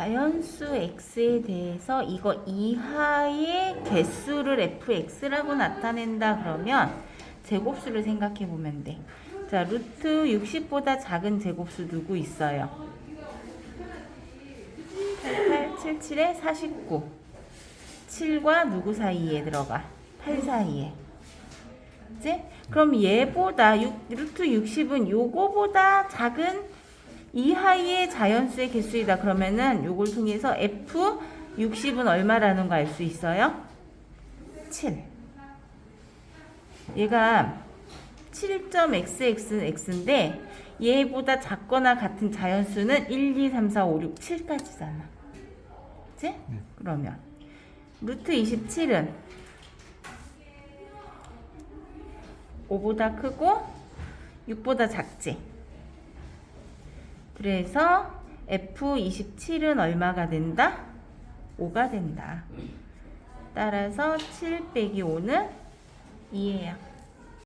자연수 x에 대해서 이거 이하의 개수를 fx라고 나타낸다 그러면 제곱수를 생각해 보면 돼. 자, 루트 60보다 작은 제곱수 누구 있어요? 8877에 49. 7과 누구 사이에 들어가? 8 사이에. 그치? 그럼 얘보다 육- 루트 60은 요거보다 작은 이하의 자연수의 개수이다. 그러면은 요걸 통해서 f 60은 얼마라는 거 알 수 있어요? 7. 얘가 7.xx는 x인데 얘보다 작거나 같은 자연수는 1, 2, 3, 4, 5, 6, 7까지잖아. 그치? 그러면 루트 27은 5보다 크고 6보다 작지. 그래서 F27은 얼마가 된다? 5가 된다. 따라서 7 빼기 5는 2예요.